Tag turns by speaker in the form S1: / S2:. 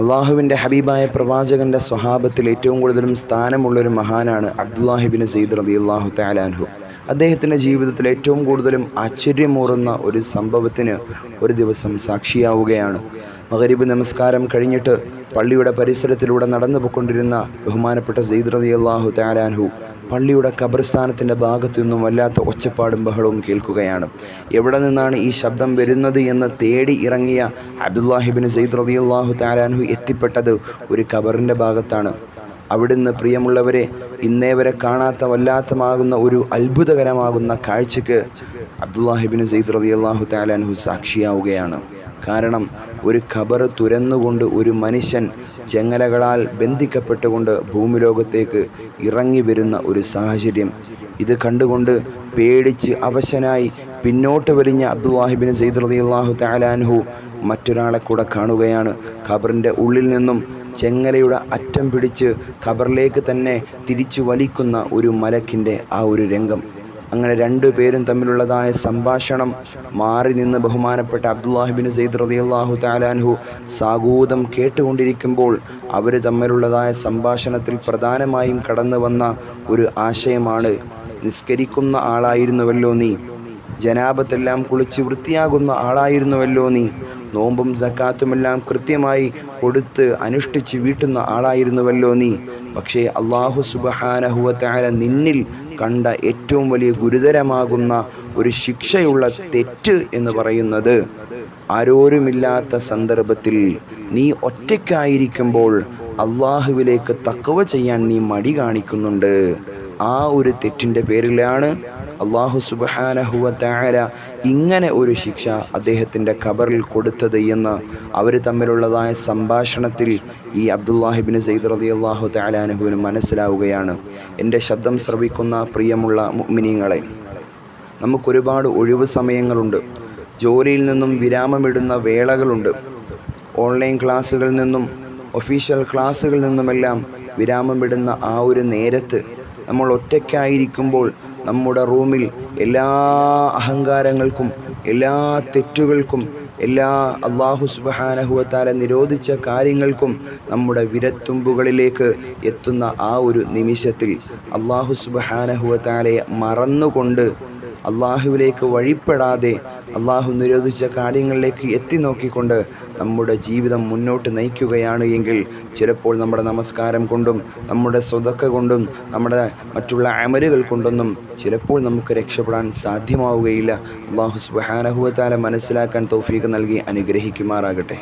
S1: അള്ളാഹുവിന്റെ ഹബീബായ പ്രവാചകന്റെ സ്വഹാബത്തിൽ ഏറ്റവും കൂടുതലും സ്ഥാനമുള്ളൊരു മഹാനാണ് അബ്ദുല്ലാഹിബിൻ സയ്യിദ് റതി അള്ളാഹു തലാൻഹു അദ്ദേഹത്തിന്റെ ജീവിതത്തിൽ ഏറ്റവും കൂടുതലും ആശ്ചര്യമൂറുന്ന ഒരു സംഭവത്തിന് ഒരു ദിവസം സാക്ഷിയാവുകയാണ്. മകരീബ് നമസ്കാരം കഴിഞ്ഞിട്ട് പള്ളിയുടെ പരിസരത്തിലൂടെ നടന്നു പോയിക്കൊണ്ടിരുന്ന ബഹുമാനപ്പെട്ട സെയ്ദ് റതി അള്ളാഹു തലാൻഹു പള്ളിയുടെ ഖബർസ്ഥാനത്തിന്റെ ഭാഗത്തു നിന്നും വല്ലാത്ത ഒച്ചപ്പാടും ബഹളവും കേൾക്കുകയാണ്. എവിടെ നിന്നാണ് ഈ ശബ്ദം വരുന്നത് എന്ന് തേടി ഇറങ്ങിയ അബ്ദുല്ലാഹിബിൻ സെയ്ദ് റളിയല്ലാഹു താലാൻഹു എത്തിപ്പെട്ടത് ഒരു ഖബറിന്റെ ഭാഗത്താണ്. അവിടുന്ന് പ്രിയമുള്ളവരെ ഇന്നേ വരെ കാണാത്ത വല്ലാത്തമാകുന്ന ഒരു അത്ഭുതകരമാകുന്ന കാഴ്ചക്ക് അബ്ദുല്ലാഹിബിൻ സെയ്ദ് റതി അള്ളാഹു താലാൻഹു സാക്ഷിയാവുകയാണ്. കാരണം ഒരു ഖബർ തുരന്നുകൊണ്ട് ഒരു മനുഷ്യൻ ചെങ്ങലകളാൽ ബന്ധിക്കപ്പെട്ടുകൊണ്ട് ഭൂമിലോകത്തേക്ക് ഇറങ്ങി വരുന്ന ഒരു സാഹചര്യം. ഇത് കണ്ടുകൊണ്ട് പേടിച്ച് അവശനായി പിന്നോട്ട് വലിഞ്ഞ അബ്ദുല്ലാഹിബിൻ റതി റളിയല്ലാഹു താലാൻഹു മറ്റൊരാളെ കൂടെ കാണുകയാണ്. ഖബറിന്റെ ഉള്ളിൽ നിന്നും ചെങ്ങലയുടെ അറ്റം പിടിച്ച് ഖബറിലേക്ക് തന്നെ തിരിച്ചു വലിക്കുന്ന ഒരു മലക്കിന്റെ ആ ഒരു രംഗം. അങ്ങനെ രണ്ടു പേരും തമ്മിലുള്ളതായ സംഭാഷണം മാറി നിന്ന് ബഹുമാനപ്പെട്ട അബ്ദുല്ലാഹിബിൻ സെയ്ദ് റളിയല്ലാഹു താലാൻഹു സാഗൂതം കേട്ടുകൊണ്ടിരിക്കുമ്പോൾ അവർ തമ്മിലുള്ളതായ സംഭാഷണത്തിൽ പ്രധാനമായും കടന്നു വന്ന ഒരു ആശയമാണ് നിസ്കരിക്കുന്ന ആളായിരുന്നുവല്ലോ നീ. ജനാപത്തെല്ലാം കുളിച്ച് വൃത്തിയാകുന്ന ആളായിരുന്നുവല്ലോ നീ. നോമ്പും സക്കാത്തുമെല്ലാം കൃത്യമായി കൊടുത്ത് അനുഷ്ഠിച്ച് വീട്ടുന്ന ആളായിരുന്നുവല്ലോ നീ. പക്ഷേ അള്ളാഹു സുബഹാനഹുവത്തായ നിന്നിൽ കണ്ട ഏറ്റവും വലിയ ഗുരുതരമാകുന്ന ഒരു ശിക്ഷയുള്ള തെറ്റ് എന്ന് പറയുന്നത് ആരോരുമില്ലാത്ത സന്ദർഭത്തിൽ നീ ഒറ്റയ്ക്കായിരിക്കുമ്പോൾ അള്ളാഹുവിലേക്ക് തക്കവ ചെയ്യാൻ നീ മടി കാണിക്കുന്നുണ്ട്. ആ ഒരു തെറ്റിന്റെ പേരിലാണ് അള്ളാഹു സുബഹാനഹുവ താര ഇങ്ങനെ ഒരു ശിക്ഷ അദ്ദേഹത്തിന്റെ ഖബറിൽ കൊടുത്തത് എന്ന് അവർ തമ്മിലുള്ളതായ സംഭാഷണത്തിൽ ഈ അബ്ദുല്ലാഹിബിൻ സയ്യിദ് റതി അള്ളാഹു താലാനുഹുവിന് മനസ്സിലാവുകയാണ്. എന്റെ ശബ്ദം ശ്രവിക്കുന്ന പ്രിയമുള്ള മുഅ്മിനീങ്ങളെ നമുക്കൊരുപാട് ഒഴിവ് സമയങ്ങളുണ്ട്. ജോലിയിൽ നിന്നും വിരാമമിടുന്ന വേളകളുണ്ട്. ഓൺലൈൻ ക്ലാസ്സുകളിൽ നിന്നും ഒഫീഷ്യൽ ക്ലാസ്സുകളിൽ നിന്നുമെല്ലാം വിരാമമിടുന്ന ആ ഒരു നേരത്ത് നമ്മൾ ഒറ്റയ്ക്കായിരിക്കുമ്പോൾ നമ്മുടെ റൂമിൽ എല്ലാ അഹങ്കാരങ്ങൾക്കും എല്ലാ തെറ്റുകൾക്കും എല്ലാ അള്ളാഹു സുബഹാനഹുവത്താല നിരോധിച്ച കാര്യങ്ങൾക്കും നമ്മുടെ വിരത്തുമ്പുകളിലേക്ക് എത്തുന്ന ആ ഒരു നിമിഷത്തിൽ അള്ളാഹു സുബഹാനഹുവത്താലയെ മറന്നുകൊണ്ട് അള്ളാഹുവിലേക്ക് വഴിപ്പെടാതെ അള്ളാഹു നിരോധിച്ച കാര്യങ്ങളിലേക്ക് എത്തി നോക്കിക്കൊണ്ട് നമ്മുടെ ജീവിതം മുന്നോട്ട് നയിക്കുകയാണ് എങ്കിൽ ചിലപ്പോൾ നമ്മുടെ നമസ്കാരം കൊണ്ടും നമ്മുടെ സ്വതക്ക കൊണ്ടും നമ്മുടെ മറ്റുള്ള അമലുകൾ കൊണ്ടൊന്നും ചിലപ്പോൾ നമുക്ക് രക്ഷപ്പെടാൻ സാധ്യമാവുകയില്ല. അള്ളാഹു സുബാനഹുവത്താല മനസ്സിലാക്കാൻ തൗഫീഖ് നൽകി അനുഗ്രഹിക്കുമാറാകട്ടെ.